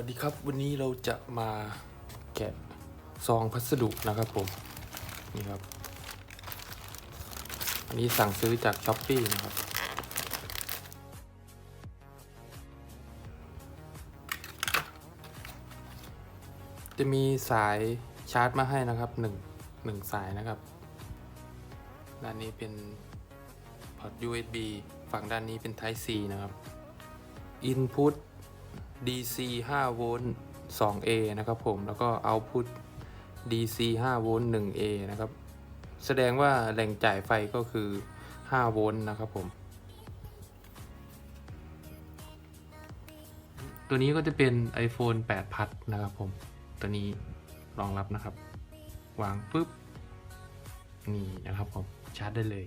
วัสดีครับ วันนี้เราจะมาแกะซองพัสดุนะครับผม นี่ครับ อันนี้สั่งซื้อจากช้อปปี้นะครับ จะมีสายชาร์จมาให้นะครับหนึ่งหนึ่งสายนะครับด้านนี้เป็นพอร์ต USB ฝั่งด้านนี้เป็น Type C นะครับ Input DC 5โวลต์ 2A นะครับผม แล้วก็ Output DC 5โวลต์ 1A นะครับ แสดงว่าแหล่งจ่ายไฟก็คือ 5 โวลต์นะครับผม ตัวนี้ก็จะเป็น iPhone 8พัดนะครับผม ตัวนี้รองรับนะครับ วางปุ๊บ นี่นะครับผม ชาร์จได้เลย